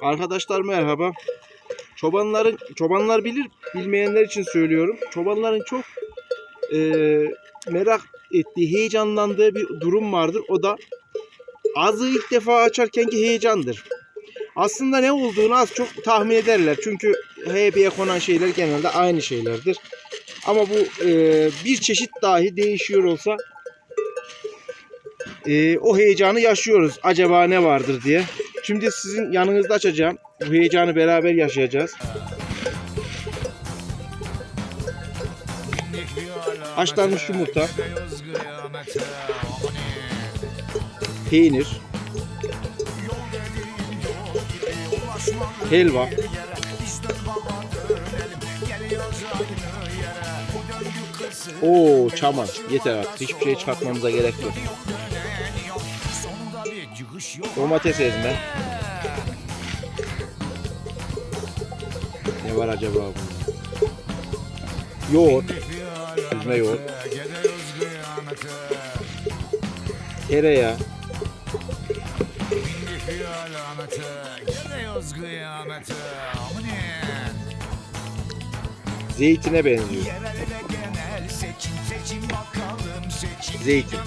Arkadaşlar merhaba. Çobanların çobanlar bilir, bilmeyenler için söylüyorum. Çobanların çok eee, merak ettiği, heyecanlandığı bir durum vardır. O da azı ilk defa açarkenki heyecandır. Aslında ne olduğunu az çok tahmin ederler. Çünkü HB'ye konan şeyler genelde aynı şeylerdir. Ama bu eee, bir çeşit dahi değişiyor olsa eee, o heyecanı yaşıyoruz. Acaba ne vardır diye. Şimdi sizin yanınızda açacağım. Bu heyecanı beraber yaşayacağız. Haşlanmış yumurta. Peynir. Helva. Oo çaman. Yeter artık. Hiçbir şey çıkartmamıza gerek yok. Domates ezme. Ne var acaba bunda? Yoğurt. Üzme yoğurt. Tereyağı. Zeytine benziyor. Zeytin.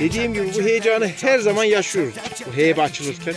Dediğim gibi bu heyecanı her zaman yaşıyoruz. Bu heybe açılırken.